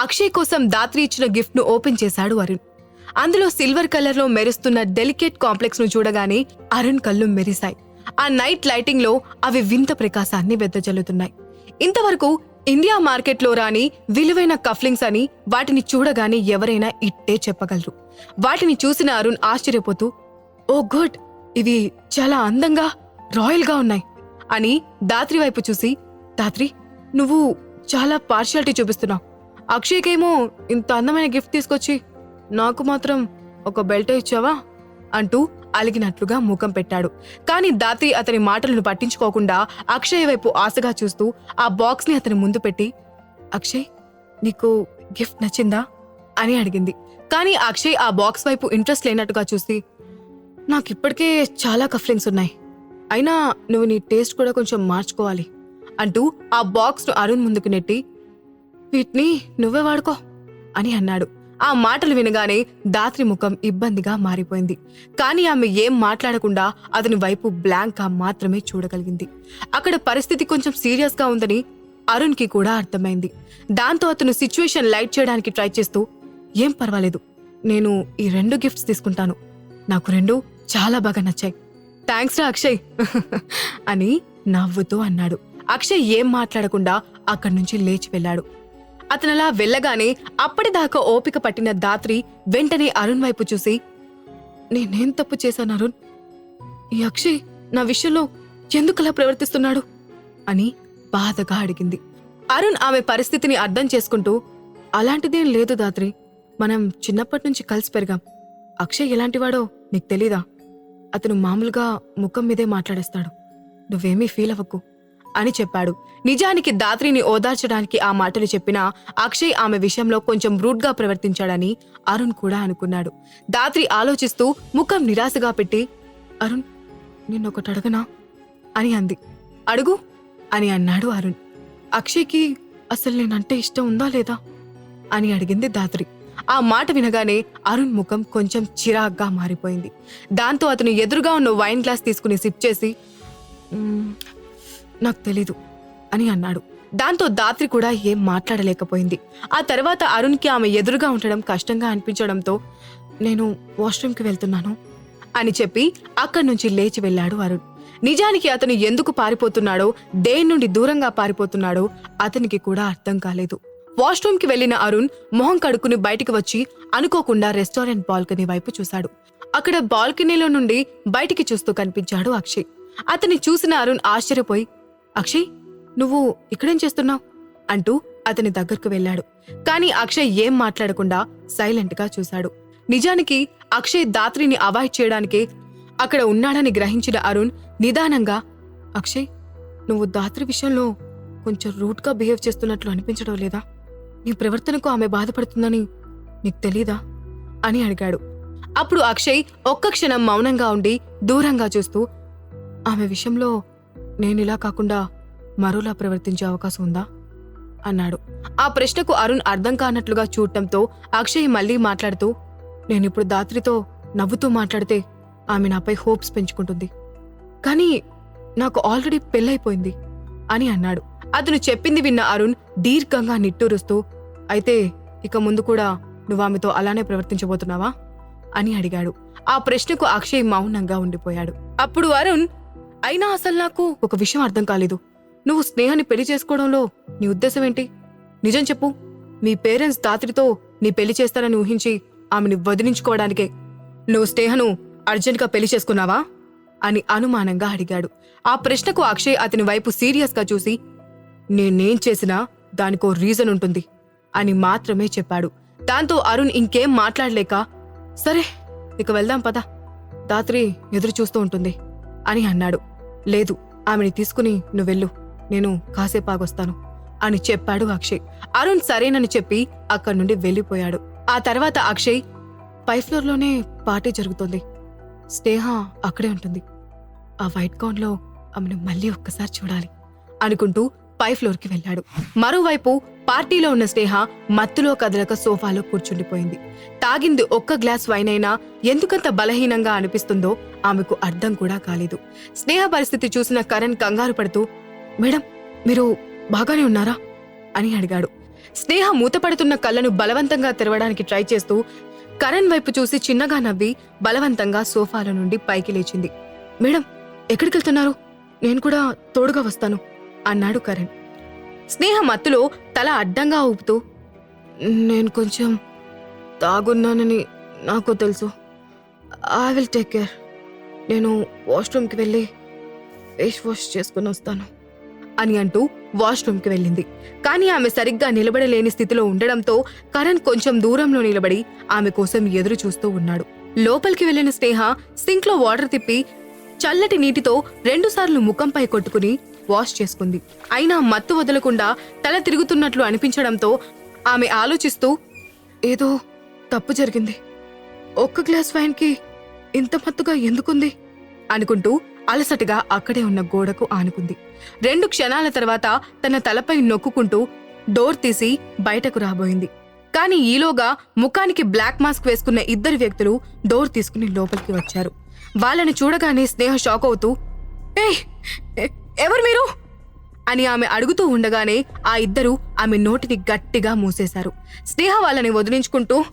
అక్షయ్ కోసం దాత్రి ఇచ్చిన గిఫ్ట్ను ఓపెన్ చేశాడు అరుణ్. అందులో సిల్వర్ కలర్లో మెరుస్తున్న డెలికేట్ కాంప్లెక్స్ను చూడగానే అరుణ్ కళ్ళు మెరిశాయి. ఆ నైట్ లైటింగ్లో అవి వింత ప్రకాశాన్ని వెదజల్లుతున్నాయి. ఇంతవరకు ఇండియా మార్కెట్లో రాని విలువైన కఫ్లింగ్స్ అని వాటిని చూడగానే ఎవరైనా ఇట్టే చెప్పగలరు. వాటిని చూసిన అరుణ్ ఆశ్చర్యపోతూ ఓ గుడ్ ఇవి చాలా అందంగా రాయల్గా ఉన్నాయి అని దాత్రి వైపు చూసి దాత్రి నువ్వు చాలా పార్షియాలిటీ చూపిస్తున్నావు. అక్షయ్కేమో ఇంత అందమైన గిఫ్ట్ తీసుకొచ్చి నాకు మాత్రం ఒక బెల్ట్ ఇచ్చావా అంటూ అలిగినట్లుగా ముఖం పెట్టాడు. కానీ దాత్రి అతని మాటలను పట్టించుకోకుండా అక్షయ్ వైపు ఆశగా చూస్తూ ఆ బాక్స్ని అతని ముందు పెట్టి అక్షయ్ నీకు గిఫ్ట్ నచ్చిందా? అని అడిగింది. కానీ అక్షయ్ ఆ బాక్స్ వైపు ఇంట్రెస్ట్ లేనట్టుగా చూసి నాకు ఇప్పటికే చాలా కఫ్లింగ్స్ ఉన్నాయి. అయినా నువ్వు నీ టేస్ట్ కూడా కొంచెం మార్చుకోవాలి అంటూ ఆ బాక్స్ను అరుణ్ ముందుకు నెట్టి వీటిని నువ్వే వాడుకో అని అన్నాడు. ఆ మాటలు వినగానే దాత్రి ముఖం ఇబ్బందిగా మారిపోయింది. కానీ ఆమె ఏం మాట్లాడకుండా అతని వైపు బ్లాంక్గా మాత్రమే చూడగలిగింది. అక్కడ పరిస్థితి కొంచెం సీరియస్గా ఉందని అరుణ్కి కూడా అర్థమైంది. దాంతో అతను సిచ్యువేషన్ లైట్ చేయడానికి ట్రై చేస్తూ ఏం పర్వాలేదు నేను ఈ రెండు గిఫ్ట్స్ తీసుకుంటాను. నాకు రెండు చాలా బాగా నచ్చాయి. థ్యాంక్స్ రా అక్షయ్ అని నవ్వుతూ అన్నాడు. అక్షయ్ ఏం మాట్లాడకుండా అక్కడి నుంచి లేచి వెళ్ళాడు. అతనలా వెళ్ళగానే అప్పటిదాకా ఓపిక పట్టిన దాత్రి వెంటనే అరుణ్ వైపు చూసి నేనేం తప్పు చేశాను అరుణ్? ఈ అక్షయ్ నా విషయంలో ఎందుకలా ప్రవర్తిస్తున్నాడు? అని బాధగా అడిగింది. అరుణ్ ఆమె పరిస్థితిని అర్థం చేసుకుంటూ అలాంటిదేం లేదు దాత్రి. మనం చిన్నప్పటి నుంచి కలిసి పెరిగాం. అక్షయ్ ఎలాంటివాడో నీకు తెలీదా? అతను మామూలుగా ముఖం మీదే మాట్లాడేస్తాడు. నువ్వేమీ ఫీల్ అవ్వకు. అని చెప్పాడు. నిజానికి దాత్రిని ఓదార్చడానికి ఆ మాటలు చెప్పినా అక్షయ్ ఆమె విషయంలో కొంచెం రూట్గా ప్రవర్తించాడని అరుణ్ కూడా అనుకున్నాడు. దాత్రి ఆలోచిస్తూ ముఖం నిరాశగా పెట్టి అరుణ్ నిన్నొకటి అడగనా? అని అంది. అడుగు అని అన్నాడు అరుణ్. అక్షయ్కి అసలు నేనంటే ఇష్టం ఉందా లేదా? అని అడిగింది దాత్రి. ఆ మాట వినగానే అరుణ్ ముఖం కొంచెం చిరాగ్గా మారిపోయింది. దాంతో అతను ఎదురుగా ఉన్న వైన్ గ్లాస్ తీసుకుని సిప్ చేసి నాకు తెలీదు అని అన్నాడు. దాంతో దాత్రి కూడా ఏం మాట్లాడలేకపోయింది. ఆ తర్వాత అరుణ్కి ఆమె ఎదురుగా ఉండడం కష్టంగా అనిపించడంతో నేను వాష్రూమ్కి వెళ్తున్నాను అని చెప్పి అక్కడి నుంచి లేచి వెళ్ళాడు అరుణ్. నిజానికి అతను ఎందుకు పారిపోతున్నాడో దేని నుండి దూరంగా పారిపోతున్నాడో అతనికి కూడా అర్థం కాలేదు. వాష్రూమ్కి వెళ్ళిన అరుణ్ మొహం కడుక్కుని బయటికి వచ్చి అనుకోకుండా రెస్టారెంట్ బాల్కనీ వైపు చూశాడు. అక్కడ బాల్కనీలో నుండి బయటికి చూస్తూ కనిపించాడు అక్షయ్. అతన్ని చూసిన అరుణ్ ఆశ్చర్యపోయి అక్షయ్ నువ్వు ఇక్కడేం చేస్తున్నావు? అంటూ అతని దగ్గరకు వెళ్ళాడు. కానీ అక్షయ్ ఏం మాట్లాడకుండా సైలెంట్గా చూశాడు. నిజానికి అక్షయ్ దాత్రిని అవాయిడ్ చేయడానికి అక్కడ ఉన్నాడని గ్రహించిన అరుణ్ నిదానంగా అక్షయ్ నువ్వు దాత్రి విషయంలో కొంచెం రూట్గా బిహేవ్ చేస్తున్నట్లు అనిపించడం లేదా? నీ ప్రవర్తనకు ఆమె బాధపడుతుందని నీకు తెలీదా? అని అడిగాడు. అప్పుడు అక్షయ్ ఒక్క క్షణం మౌనంగా ఉండి దూరంగా చూస్తూ ఆమె విషయంలో నేనిలా కాకుండా మరోలా ప్రవర్తించే అవకాశం ఉందా? అన్నాడు. ఆ ప్రశ్నకు అరుణ్ అర్థం కానట్లుగా చూడటంతో అక్షయ్ మళ్ళీ మాట్లాడుతూ నేనిప్పుడు దాత్రితో నవ్వుతూ మాట్లాడితే ఆమె నాపై హోప్స్ పెంచుకుంటుంది. కానీ నాకు ఆల్రెడీ పెళ్ళైపోయింది అని అన్నాడు. అతను చెప్పింది విన్న అరుణ్ దీర్ఘంగా నిట్టూరుస్తూ అయితే ఇక ముందు కూడా నువ్వు ఆమెతో అలానే ప్రవర్తించబోతున్నావా? అని అడిగాడు. ఆ ప్రశ్నకు అక్షయ్ మౌనంగా ఉండిపోయాడు. అప్పుడు అరుణ్ అయినా అసలు నాకు ఒక విషయం అర్థం కాలేదు. నువ్వు స్నేహాన్ని పెళ్ళి చేసుకోవడంలో నీ ఉద్దేశం ఏంటి? నిజం చెప్పు. మీ పేరెంట్స్ దాత్రితో నీ పెళ్ళి చేస్తారని ఊహించి ఆమెను వదిలించుకోవడానికే నువ్వు స్నేహను అర్జెంట్గా పెళ్ళి చేసుకున్నావా? అని అనుమానంగా అడిగాడు. ఆ ప్రశ్నకు అక్షయ్ అతని వైపు సీరియస్గా చూసి నేనేం చేసినా దానికో రీజన్ ఉంటుంది అని మాత్రమే చెప్పాడు. దాంతో అరుణ్ ఇంకేం మాట్లాడలేక సరే ఇక వెళ్దాం పద. దాత్రి ఎదురు చూస్తూ ఉంటుంది అని అన్నాడు. లేదు ఆమెని తీసుకుని నువ్వెళ్ళు. నేను కాసేపు ఆగొస్తాను అని చెప్పాడు అక్షయ్. అరుణ్ సరేనని చెప్పి అక్కడి నుండి వెళ్ళిపోయాడు. ఆ తర్వాత అక్షయ్ పై ఫ్లోర్లోనే పార్టీ జరుగుతుంది. స్నేహ అక్కడే ఉంటుంది. ఆ వైట్ గౌన్లో ఆమెను మళ్ళీ ఒక్కసారి చూడాలి అనుకుంటూ పై ఫ్లోర్కి వెళ్ళాడు. మరోవైపు పార్టీలో ఉన్న స్నేహ మత్తులో కదలక సోఫాలో కూర్చుండిపోయింది. తాగింది ఒక్క గ్లాస్ వైన్ అయినా ఎందుకంత బలహీనంగా అనిపిస్తుందో ఆమెకు అర్థం కూడా కాలేదు. స్నేహ పరిస్థితి చూసిన కరణ్ కంగారు పడుతూ మేడం మీరు బాగానే ఉన్నారా? అని అడిగాడు. స్నేహ మూతపడుతున్న కళ్ళను బలవంతంగా తెరవడానికి ట్రై చేస్తూ కరణ్ వైపు చూసి చిన్నగా నవ్వి బలవంతంగా సోఫాల నుండి పైకి లేచింది. మేడం ఎక్కడికి వెళ్తున్నారు నేను కూడా తోడుగా వస్తాను అన్నాడు కరణ్. స్నేహ మత్తులో తల అడ్డంగా ఊపుతూ నేను కొంచెం తాగున్నానని నాకు తెలుసు. I will take care. నేను వాష్రూమ్కి వెళ్ళి ఫేస్ వాష్ చేసుకుని వస్తాను. అని అంటూ వాష్రూమ్కి వెళ్ళింది. కానీ ఆమె సరిగ్గా నిలబడలేని స్థితిలో ఉండడంతో కరణ్ కొంచెం దూరంలో నిలబడి ఆమె కోసం ఎదురు చూస్తూ ఉన్నాడు. లోపలికి వెళ్ళిన స్నేహ సింక్లో వాటర్ తిప్పి చల్లటి నీటితో రెండుసార్లు ముఖంపై కొట్టుకుని వాష్ చేసుకుంది. అయినా మత్తు వదలకుండా తల తిరుగుతున్నట్లు అనిపించడంతో ఆమె ఆలోచిస్తూ ఏదో తప్పు జరిగింది. ఒక్క గ్లాస్ వైన్కి ఇంత మత్తుగా ఎందుకుంది? అనుకుంటూ అలసటగా అక్కడే ఉన్న గోడకు ఆనుకుంది. రెండు క్షణాల తర్వాత తన తలపై నొక్కుంటూ డోర్ తీసి బయటకు రాబోయింది. కానీ ఈలోగా ముఖానికి బ్లాక్ మాస్క్ వేసుకున్న ఇద్దరు వ్యక్తులు డోర్ తీసుకుని లోపలికి వచ్చారు. వాళ్ళని చూడగానే స్నేహ షాక్ అవుతూ ఏ ఎవరు మీరు? అని ఆమె అడుగుతూ ఉండగానే ఆ ఇద్దరు ఆమె నోటిని గట్టిగా మూసేశారు. స్నేహ వాళ్ళని వదిలించుకుంటూ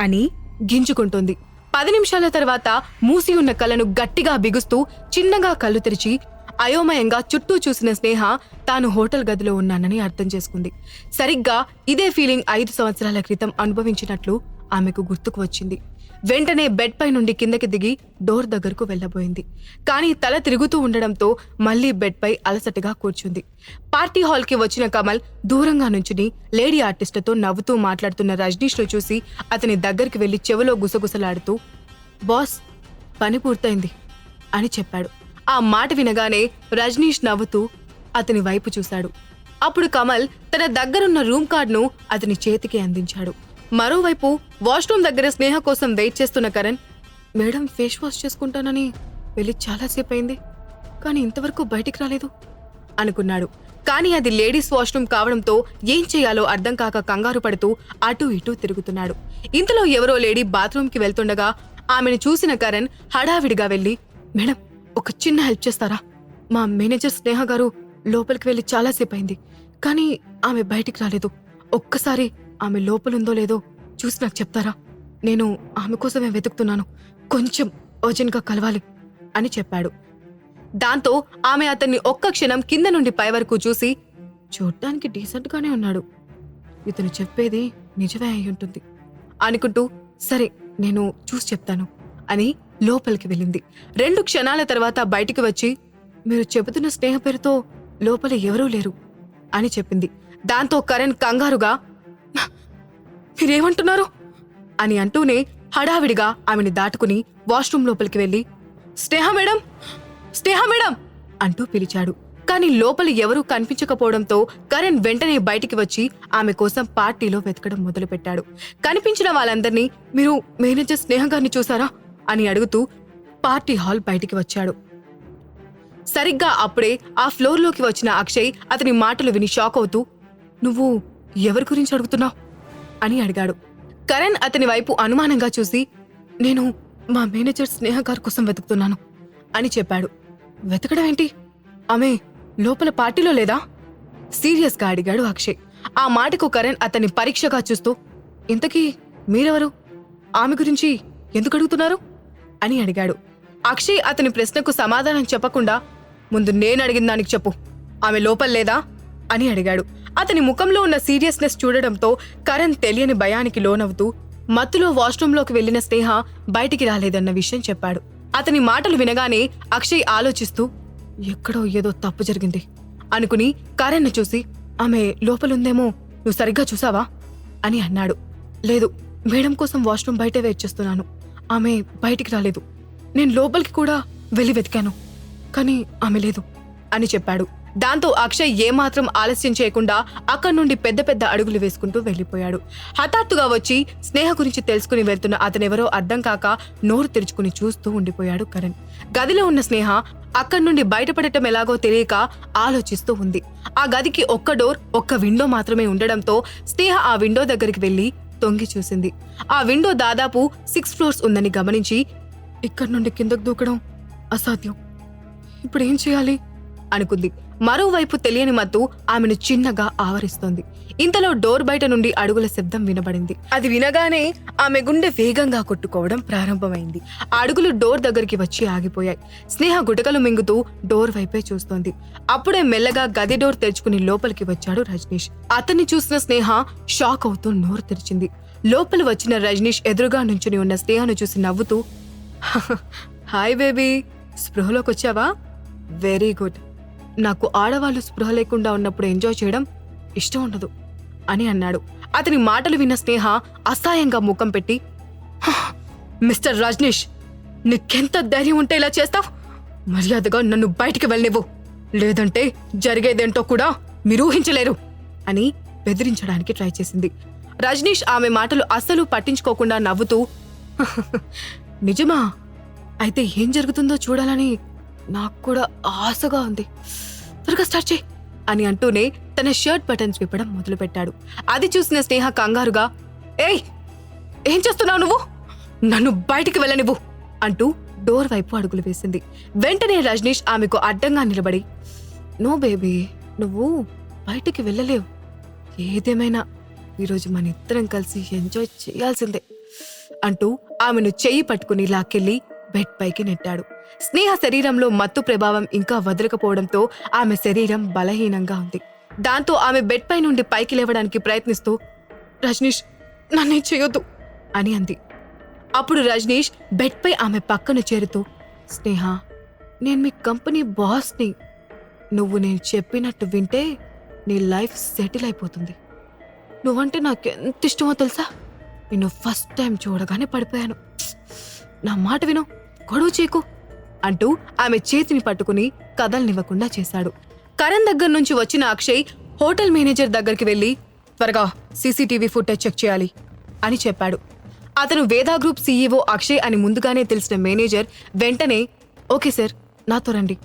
అని గింజుకుంటుంది. పది నిమిషాల తర్వాత మూసి ఉన్న కళ్ళను గట్టిగా బిగుస్తూ చిన్నగా కళ్ళు తెరిచి అయోమయంగా చుట్టూ చూసిన స్నేహ తాను హోటల్ గదిలో ఉన్నానని అర్థం చేసుకుంది. సరిగ్గా ఇదే ఫీలింగ్ ఐదు సంవత్సరాల క్రితం అనుభవించినట్లు ఆమెకు గుర్తుకు వచ్చింది. వెంటనే బెడ్ పై నుండి కిందకి దిగి డోర్ దగ్గరకు వెళ్ళబోయింది. కానీ తల తిరుగుతూ ఉండడంతో మళ్ళీ బెడ్ పై అలసటగా కూర్చుంది. పార్టీ హాల్కి వచ్చిన కమల్ దూరంగా నుంచుని లేడీ ఆర్టిస్టుతో నవ్వుతూ మాట్లాడుతున్న రజనీష్ను చూసి అతని దగ్గరికి వెళ్ళి చెవిలో గుసగుసలాడుతూ బాస్ పని పూర్తయింది అని చెప్పాడు. ఆ మాట వినగానే రజనీష్ నవ్వుతూ అతని వైపు చూశాడు. అప్పుడు కమల్ తన దగ్గరున్న రూమ్ కార్డును అతని చేతికి అందించాడు. మరోవైపు వాష్రూమ్ దగ్గర స్నేహ కోసం వెయిట్ చేస్తున్న కరణ్ మేడం ఫేస్ వాష్ చేసుకుంటానని వెళ్ళి చాలాసేపు అయింది కానీ ఇంతవరకు బయటికి రాలేదు అనుకున్నాడు. కానీ అది లేడీస్ వాష్రూమ్ కావడంతో ఏం చేయాలో అర్థం కాక కంగారు పడుతూ అటూ ఇటూ తిరుగుతున్నాడు. ఇంతలో ఎవరో లేడీ బాత్రూమ్కి వెళ్తుండగా ఆమెను చూసిన కరణ్ హడావిడిగా వెళ్ళి మేడం ఒక చిన్న హెల్ప్ చేస్తారా? మా మేనేజర్ స్నేహ గారు లోపలికి వెళ్ళి చాలాసేపు అయింది కానీ ఆమె బయటికి రాలేదు. ఒక్కసారి ఆమె లోపలుందో లేదో చూసి నాకు చెప్తారా? నేను ఆమె కోసమే వెతుకుతున్నాను. కొంచెం అర్జెంట్గా కలవాలి అని చెప్పాడు. దాంతో ఆమె అతన్ని ఒక్క క్షణం కింద నుండి పై వరకు చూసి చూడ్డానికి డీసెంట్గానే ఉన్నాడు. ఇతను చెప్పేది నిజమే అయి ఉంటుంది అనుకుంటూ సరే నేను చూసి చెప్తాను అని లోపలికి వెళ్ళింది. రెండు క్షణాల తర్వాత బయటికి వచ్చి మీరు చెబుతున్న స్నేహ పేరుతో లోపల ఎవరూ లేరు అని చెప్పింది. దాంతో కరణ్ కంగారుగా మీరేమంటున్నారు? అని అంటూనే హడావిడిగా ఆమెని దాటుకుని వాష్రూమ్ లోపలికి వెళ్ళి స్నేహ మేడం! స్నేహ మేడం! అంటూ పిలిచాడు. కానీ లోపల ఎవరూ కనిపించకపోవడంతో కరణ్ వెంటనే బయటికి వచ్చి ఆమె కోసం పార్టీలో వెతకడం మొదలుపెట్టాడు. కనిపించిన వాళ్ళందరినీ మీరు మేనేజర్ స్నేహ గారిని చూసారా? అని అడుగుతూ పార్టీ హాల్ బయటికి వచ్చాడు. సరిగ్గా అప్పుడే ఆ ఫ్లోర్లోకి వచ్చిన అక్షయ్ అతని మాటలు విని షాక్ అవుతూ నువ్వు ఎవరి గురించి అడుగుతున్నావు? అని అడిగాడు. కరణ్ అతని వైపు అనుమానంగా చూసి నేను మా మేనేజర్ స్నేహ గారి కోసం వెతుకుతున్నాను అని చెప్పాడు. వెతకడం ఏంటి? ఆమె లోపల పార్టీలో లేదా? సీరియస్గా అడిగాడు అక్షయ్. ఆ మాటకు కరణ్ అతన్ని పరీక్షగా చూస్తూ ఇంతకీ మీరెవరు? ఆమె గురించి ఎందుకు అడుగుతున్నారు? అని అడిగాడు. అక్షయ్ అతని ప్రశ్నకు సమాధానం చెప్పకుండా ముందు నేను అడిగిన దానికి చెప్పు. ఆమె లోపల లేదా? అని అడిగాడు. అతని ముఖంలో ఉన్న సీరియస్నెస్ చూడడంతో కరణ్ తెలియని భయానికి లోనవుతూ మత్తులో వాష్రూంలోకి వెళ్ళిన స్నేహ బయటికి రాలేదన్న విషయం చెప్పాడు. అతని మాటలు వినగానే అక్షయ్ ఆలోచిస్తూ ఎక్కడో ఏదో తప్పు జరిగింది అనుకుని కరణ్ను చూసి ఆమె లోపలుందేమో నువ్వు సరిగ్గా చూసావా? అని అన్నాడు. లేదు మేడం కోసం వాష్రూమ్ బయటే వెయిట్ చేస్తున్నాను. ఆమె బయటికి రాలేదు. నేను లోపలికి కూడా వెళ్ళి వెతికాను. కానీ ఆమె లేదు అని చెప్పాడు. దాంతో అక్షయ్ ఏమాత్రం ఆలస్యం చేయకుండా అక్కడి నుండి పెద్ద పెద్ద అడుగులు వేసుకుంటూ వెళ్ళిపోయాడు. హఠాత్తుగా వచ్చి స్నేహ గురించి తెలుసుకుని వెళ్తున్న అతనెవరో అర్థం కాక నోరు తెరుచుకుని చూస్తూ ఉండిపోయాడు కరణ్. గదిలో ఉన్న స్నేహ అక్కడి నుండి బయటపడటం ఎలాగో తెలియక ఆలోచిస్తూ ఉంది. ఆ గదికి ఒక్క డోర్ ఒక్క విండో మాత్రమే ఉండడంతో స్నేహ ఆ విండో దగ్గరికి వెళ్ళి తొంగి చూసింది. ఆ విండో దాదాపు సిక్స్ ఫ్లోర్స్ ఉందని గమనించి ఇక్కడి నుండి కిందకు దూకడం అసాధ్యం. ఇప్పుడు ఏం చేయాలి? అనుకుంది. మరోవైపు తెలియని మత్తు ఆమెను చిన్నగా ఆవరిస్తోంది. ఇంతలో డోర్ బయట నుండి అడుగుల శబ్దం వినబడింది. అది వినగానే ఆమె గుండె వేగంగా కొట్టుకోవడం ప్రారంభమైంది. ఆ అడుగులు డోర్ దగ్గరికి వచ్చి ఆగిపోయాయి. స్నేహ గుటకలు మింగుతూ డోర్ వైపే చూస్తోంది. అప్పుడే మెల్లగా గది డోర్ తెరుచుకుని లోపలికి వచ్చాడు రజనీష్. అతన్ని చూసిన స్నేహ షాక్ అవుతూ నోరు తెరిచింది. లోపల వచ్చిన రజనీష్ ఎదురుగా నుంచుని ఉన్న స్నేహను చూసి నవ్వుతూ హాయ్ బేబీ స్పృహలోకి వచ్చావా వెరీ గుడ్. నాకు ఆడవాళ్ళు స్పృహ లేకుండా ఉన్నప్పుడు ఎంజాయ్ చేయడం ఇష్టం ఉండదు అని అన్నాడు. అతని మాటలు విన్న స్నేహ అసహాయంగా ముఖం పెట్టి మిస్టర్ రజనీష్ నీకెంత ధైర్యం ఉంటే ఇలా చేస్తావు? మర్యాదగా నన్ను బయటికి వెళ్ళనివ్వు. లేదంటే జరిగేదేంటో కూడా మీరు ఊహించలేరు. అని బెదిరించడానికి ట్రై చేసింది. రజనీష్ ఆమె మాటలు అస్సలు పట్టించుకోకుండా నవ్వుతూ నిజమా? అయితే ఏం జరుగుతుందో చూడాలని నాకు కూడా ఆశగా ఉంది. త్వరగా స్టార్ట్ చేయి అని అంటూనే తన షర్ట్ బటన్స్ విప్పడం మొదలుపెట్టాడు. అది చూసిన స్నేహ కంగారుగా ఏయ్ ఏం చేస్తున్నావు నువ్వు? నన్ను బయటికి వెళ్ళనివ్వు అంటూ డోర్ వైపు అడుగులు వేసింది. వెంటనే రజనీష్ ఆమెకు అడ్డంగా నిలబడి నో బేబీ నువ్వు బయటికి వెళ్ళలేవు. ఏదేమైనా ఈరోజు మన ఇద్దరం కలిసి ఎంజాయ్ చేయాల్సిందే అంటూ ఆమెను చెయ్యి పట్టుకుని లాక్కెళ్ళి బెడ్ పైకి నెట్టాడు. స్నేహ శరీరంలో మత్తు ప్రభావం ఇంకా వదలకపోవడంతో ఆమె శరీరం బలహీనంగా ఉంది. దాంతో ఆమె బెడ్ పై నుండి పైకి లేవడానికి ప్రయత్నిస్తూ రజనీష్ నన్నే చేయొద్దు అని అంది. అప్పుడు రజనీష్ బెడ్ పై ఆమె పక్కన చేరుతూ స్నేహ నేను మీ కంపెనీ బాస్ని. నువ్వు నేను చెప్పినట్టు వింటే నీ లైఫ్ సెటిల్ అయిపోతుంది. నువ్వంటే నాకు ఎంత ఇష్టమో తెలుసా? నిన్ను ఫస్ట్ టైం చూడగానే పడిపోయాను. నా మాట విను గొడవ చేకు అంటూ ఆమె చేతిని పట్టుకుని కదలనివ్వకుండా చేశాడు. కరణ్ దగ్గర నుంచి వచ్చిన అక్షయ్ హోటల్ మేనేజర్ దగ్గరికి వెళ్ళి త్వరగా సీసీటీవీ ఫుటేజ్ చెక్ చేయాలి అని చెప్పాడు. అతను వేదా గ్రూప్ సీఈఓ అక్షయ్ అని ముందుగానే తెలిసిన మేనేజర్ వెంటనే ఓకే సార్ నాతో రండి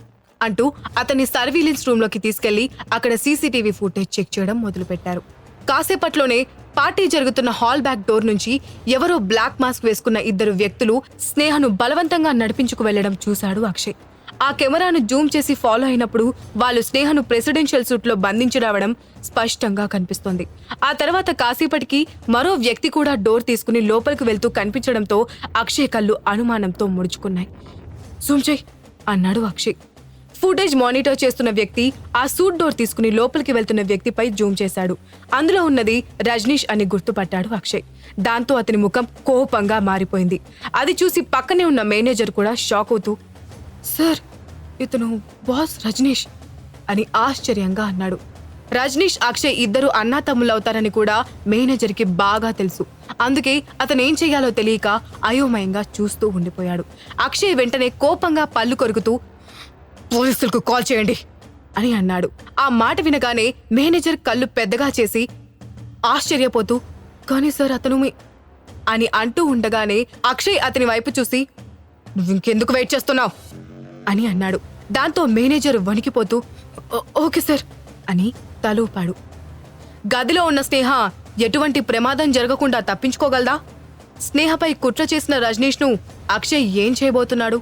అంటూ అతన్ని సర్వీలెన్స్ రూమ్లోకి తీసుకెళ్ళి అక్కడ సీసీటీవీ ఫుటేజ్ చెక్ చేయడం మొదలుపెట్టారు. కాసేపట్లోనే పార్టీ జరుగుతున్న హాల్ బ్యాక్ డోర్ నుంచి ఎవరో బ్లాక్ మాస్క్ వేసుకున్న ఇద్దరు వ్యక్తులు స్నేహను బలవంతంగా నడిపించుకు వెళ్ళడం చూశాడు అక్షయ్. ఆ కెమెరాను జూమ్ చేసి ఫాలో అయినప్పుడు వాళ్ళు స్నేహను ప్రెసిడెన్షియల్ సూట్లో బంధించి రావడం స్పష్టంగా కనిపిస్తోంది. ఆ తర్వాత కాసేపటికి మరో వ్యక్తి కూడా డోర్ తీసుకుని లోపలికి వెళ్తూ కనిపించడంతో అక్షయ్ కళ్ళు అనుమానంతో ముడుచుకున్నాయి. జూమ్ చెయ్ అన్నాడు అక్షయ్. ఫుటేజ్ మానిటర్ చేస్తున్న వ్యక్తి ఆ సూట్ డోర్ తీసుకుని లోపలికి వెళ్తున్న వ్యక్తిపై జూమ్ చేశాడు. అందులో ఉన్నది రజనీష్ అని గుర్తుపట్టాడు అక్షయ్. దాంతో అతని ముఖం కోపంగా మారిపోయింది. అది చూసి పక్కనే ఉన్న మేనేజర్ కూడా షాక్ అవుతూ సార్ ఇతను బాస్ రజనీష్ అని ఆశ్చర్యంగా అన్నాడు. రజనీష్ అక్షయ్ ఇద్దరు అన్నా తమ్ముళ్ళవుతారని కూడా మేనేజర్కి బాగా తెలుసు. అందుకే అతను ఏం చేయాలో తెలియక అయోమయంగా చూస్తూ ఉండిపోయాడు. అక్షయ్ వెంటనే కోపంగా పళ్ళు కొరుకుతూ పోలీసులకు కాల్ చేయండి అని అన్నాడు. ఆ మాట వినగానే మేనేజర్ కళ్ళు పెద్దగా చేసి ఆశ్చర్యపోతూ కానీ సార్ అతను మీ అని అంటూ ఉండగానే అక్షయ్ అతని వైపు చూసి నువ్వింకెందుకు వెయిట్ చేస్తున్నావు? అని అన్నాడు. దాంతో మేనేజర్ వణికిపోతూ ఓకే సార్ అని తలూపాడు. గదిలో ఉన్న స్నేహ ఎటువంటి ప్రమాదం జరగకుండా తప్పించుకోగలదా? స్నేహపై కుట్ర చేసిన రజనీష్ను అక్షయ్ ఏం చేయబోతున్నాడు?